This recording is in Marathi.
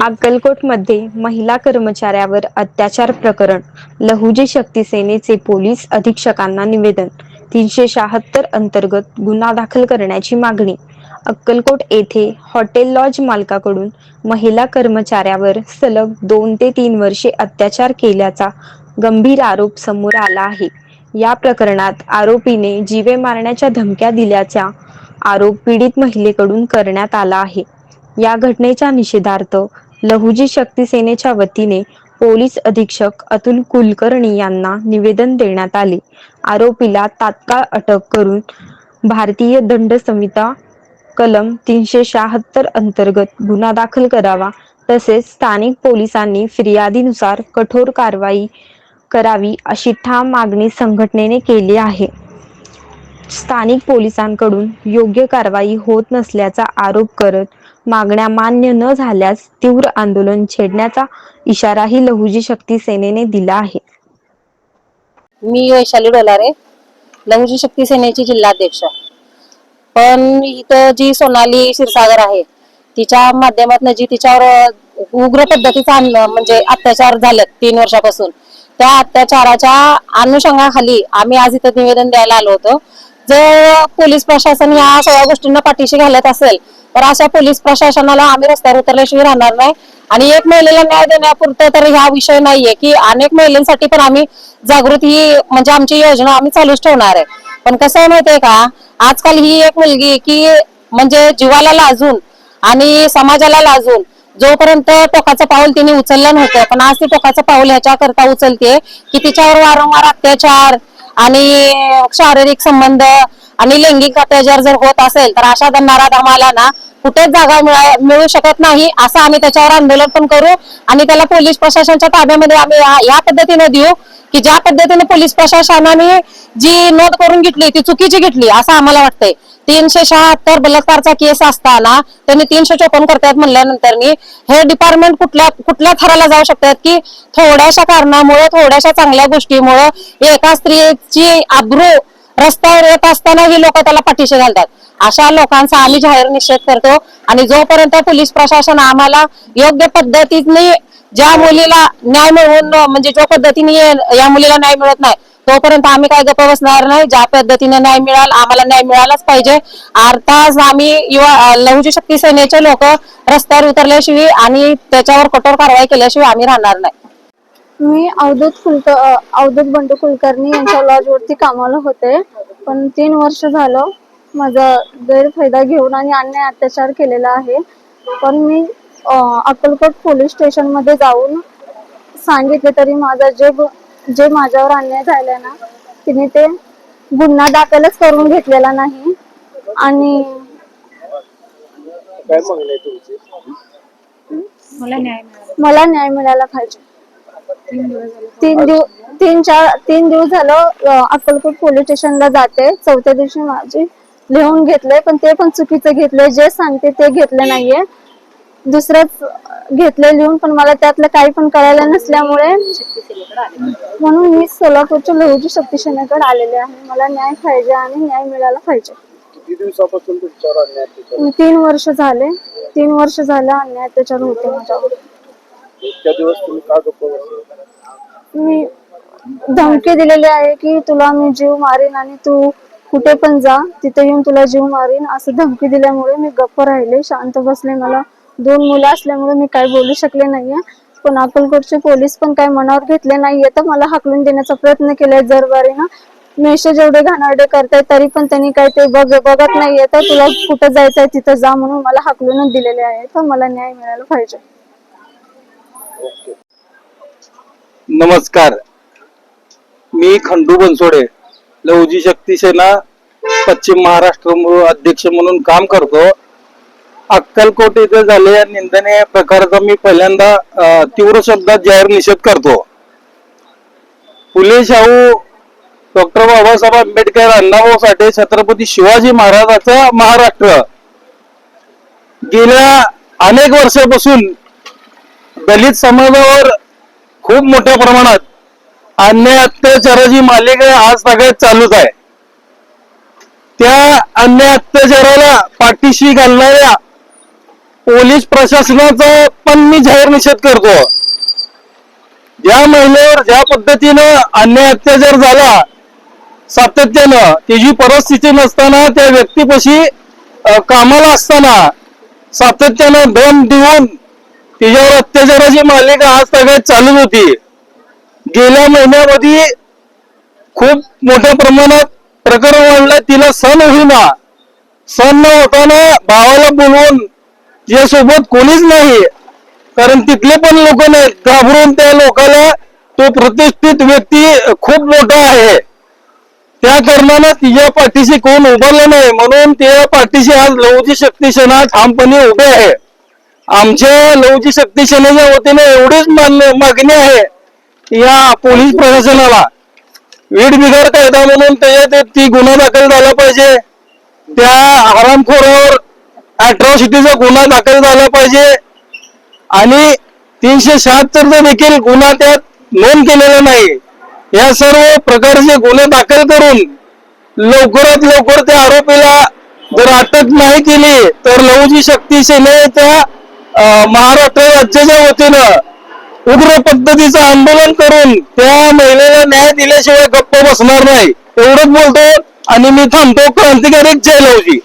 अक्कलकोटमध्ये महिला कर्मचाऱ्यावर अत्याचार प्रकरण. लहुजी शक्ती सेनेचे पोलीस अधीक्षकांना निवेदन. तीनशे शहात्तर अंतर्गत गुन्हा दाखल करण्याची मागणी. अक्कलकोट येथे हॉटेल लॉज मालकाकडून महिला कर्मचाऱ्यावर सलग दोन ते तीन वर्षे अत्याचार केल्याचा गंभीर आरोप समोर आला आहे. या प्रकरणात आरोपीने जीवे मारण्याच्या धमक्या दिल्याचा आरोप पीडित महिलेकडून करण्यात आला आहे. या घटनेच्या निषेधार्थ लहुजी शक्ती सेनेच्या वतीने पोलीस अधीक्षक अतुल कुलकर्णी यांना निवेदन देण्यात आले. आरोपीला तात्काळ अटक करून भारतीय दंड संहिता कलम तीनशे शहात्तर अंतर्गत गुन्हा दाखल करावा तसेच स्थानिक पोलिसांनी फिर्यादीनुसार कठोर कारवाई करावी अशी ठाम मागणी संघटनेने केली आहे. स्थानिक पोलिसांकडून योग्य कारवाई होत नसल्याचा आरोप करत मागण्या मान्य न झाल्यास तीव्र आंदोलन छेडण्याचा इशाराही लहुजी शक्ती सेनेने दिला आहे. मी वैशाली डोलारे लहुजी शक्ती सेनेची जिल्हाध्यक्ष. पण इथं जी सोनाली क्षीरसागर आहे तिच्या माध्यमातून जी तिच्यावर उग्र पद्धतीचा म्हणजे अत्याचार झाले तीन वर्षापासून त्या अत्याचाराच्या अनुषंगाखाली आम्ही आज इथं निवेदन द्यायला आलो होतो. जर पोलीस प्रशासन या सगळ्या गोष्टींना पाठीशी घालत असेल तर अशा पोलीस प्रशासनाला आम्ही रस्त्यावर उतरल्याशिवाय राहणार नाही. आणि एक महिलेला न्याय देण्यापुरतं तर ह्या विषय नाहीये की अनेक महिलांसाठी पण आम्ही जागृती ही म्हणजे आमची योजना आम्ही चालूच ठेवणार आहे. पण कसं आहे माहितीये का? आजकाल ही एक मुलगी की म्हणजे जीवाला लाजून आणि समाजाला लाजून जोपर्यंत टोकाचं पाऊल तिने उचललं नव्हतं पण आज ती टोकाचं पाऊल ह्याच्या करता उचलते की तिच्यावर वारंवार अत्याचार आणि शारीरिक संबंध आणि लैंगिक अत्याचार जर होत असेल तर अशा दंडारा धमाला ना कुठेच जागा मिळू शकत नाही असं आम्ही त्याच्यावर आंदोलन पण करू. आणि त्याला पोलीस प्रशासनाच्या ताब्यामध्ये आम्ही या- पद्धतीने देऊ की ज्या पद्धतीने पोलीस प्रशासनाने जी नोंद करून घेतली ती चुकीची घेतली असं आम्हाला वाटतंय. तीनशे शहात्तर बलात्कारचा केस असताना त्यांनी तीनशे चोपन्न करतात म्हणल्यानंतर हे डिपार्टमेंट कुठल्या कुठल्या थराला जाऊ शकतात की थोड्याशा कारणामुळे थोड्याशा चांगल्या गोष्टीमुळे एका स्त्रीची आब्रू रस्त्यावर येत असतानाही लोक त्याला पाठीशी घालतात. अशा लोकांचा आम्ही जाहीर निषेध करतो आणि जोपर्यंत पोलीस प्रशासन आम्हाला योग्य पद्धतीने ज्या मुलीला न्याय मिळवून म्हणजे जो पद्धतीने या मुलीला न्याय मिळत नाही तोपर्यंत आम्ही काय गप्प बसणार नाही. ज्या पद्धतीने न्याय मिळाल आम्हाला न्याय मिळालाच पाहिजे. अर्थात आम्ही युवा लहुजी शक्ती सेनेचे लोक रस्त्यावर उतरल्याशिवाय आणि त्याच्यावर कठोर कारवाई केल्याशिवाय आम्ही राहणार नाही. मी अवधूत कुलक अवधूत बंडू कुलकर्णी यांच्या लॉजवरती कामाला होते. पण तीन वर्ष झालं माझा गैरफायदा घेऊन आणि अन्याय अत्याचार केलेला आहे. पण मी अक्कलकोट पोलीस स्टेशनमध्ये जाऊन सांगितले तरी माझा जे जे माझ्यावर अन्याय झालाय ना तिने ते गुन्हा दाखलच करून घेतलेला नाही. आणि मला न्याय मिळाला. पाहिजे. तीन दिवस तीन चार तीन दिवस झालं अक्कलकोट पोलीस स्टेशनला जाते. चौथ्या दिवशी माझी लिहून घेतले पण ते पण चुकीचं घेतले जे सांगते ते घेतले नाहीये. दुसरंच घेतले लिहून पण मला त्यातलं काही पण कळायला नसल्यामुळे म्हणून मी सोलापूरच्या लहुजी शक्ती सेनेकडे आलेले आहे. मला न्याय पाहिजे आणि न्याय मिळाला पाहिजे. किती दिवसापासून तुमच्यावर अन्याय अत्याचार तीन वर्ष झाले. तीन वर्ष झाले अन्याय अत्याचार होते माझ्यावर. मी धमकी दिलेली आहे की तुला मी जीव मारीन आणि तू कुठे पण जा तिथे येऊन तुला जीव मारीन असं धमकी दिल्यामुळे मी गप्प राहिले शांत बसले. मला दोन मुलं असल्यामुळे मी काय बोलू शकले नाहीये. पण अक्कलकोटचे पोलीस पण काही मनावर घेतले नाहीये. तर मला हाकलून देण्याचा प्रयत्न केलाय जरबारीनं. मेसेज एवढे घाणारडे करताय तरी पण त्यांनी काही ते बघ बघत नाहीये. तर तुला कुठं जायचंय तिथं जा म्हणून मला हाकलूनच दिलेले आहे. तर मला न्याय मिळायला पाहिजे. नमस्कार. मी खंडू बनसोडे लवजी शक्ती सेना पश्चिम महाराष्ट्र अध्यक्ष म्हणून काम करतो. अक्कलकोट इथे झालेल्या निंदनीय प्रकाराचा मी पहिल्यांदा तीव्र शब्दात जाहीर निषेध करतो. फुले शाहू डॉक्टर बाबासाहेब आंबेडकर अण्णाभाऊ साठे छत्रपती शिवाजी महाराजाचा महाराष्ट्र. गेल्या अनेक वर्षापासून दलित समाजावर खूप मोठ्या प्रमाणात अन्याय अत्याचाराची मालिका आज सगळ्यात चालूच आहे. त्या अन्याय अत्याचाराला पाठीशी घालणाऱ्या पोलीस प्रशासनाचा पण मी जाहीर निषेध करतो. ज्या महिलेवर ज्या पद्धतीनं अन्याय अत्याचार झाला सातत्यानं त्याची परिस्थिती नसताना त्या व्यक्तीपाशी कामाला असताना सातत्यानं दम देऊन तिच्यावर अत्याचाराची मालिका आज सगळ्यात चालू होती? गेल्या महिन्यामध्ये खूप मोठ्या प्रमाणात प्रकरण वाढलं तिला सण होईना. सण न होताना भावाला बोलवून सोबत कोणीच नाही. कारण तिथले पण लोक नाहीत. घाबरून त्या लोकाला तो प्रतिष्ठित व्यक्ती खूप मोठा आहे. त्या कारणानं तिच्या पाठीशी कोण उभारलं नाही. म्हणून त्या पाठीशी आज लवची शक्ती सेना ठामपणे उभे आहे. आमच्या लवजी शक्ती सेनेच्या वतीने एवढीच मागणी आहे या पोलीस प्रशासनाला. वीड बिघाड कायदा म्हणून त्याच्यात ती गुन्हा दाखल झाला पाहिजे. त्या हरामखोरावर अट्रॉसिटीचा गुन्हा दाखल झाला पाहिजे. आणि तीनशे शहात्तरचा देखील गुन्हा त्यात नोंद केलेला नाही. या सर्व प्रकारचे गुन्हे दाखल करून लवकरात लवकर त्या आरोपीला जर अटक नाही केली तर लवजी शक्ती सेनेच्या महाराष्ट्र राज्याच्या वतीनं उग्र पद्धतीचं आंदोलन करून त्या महिलेला न्याय दिल्याशिवाय गप्प बसणार नाही. एवढंच बोलतो आणि मी थांबतो क्रांतिकारी जयलवजी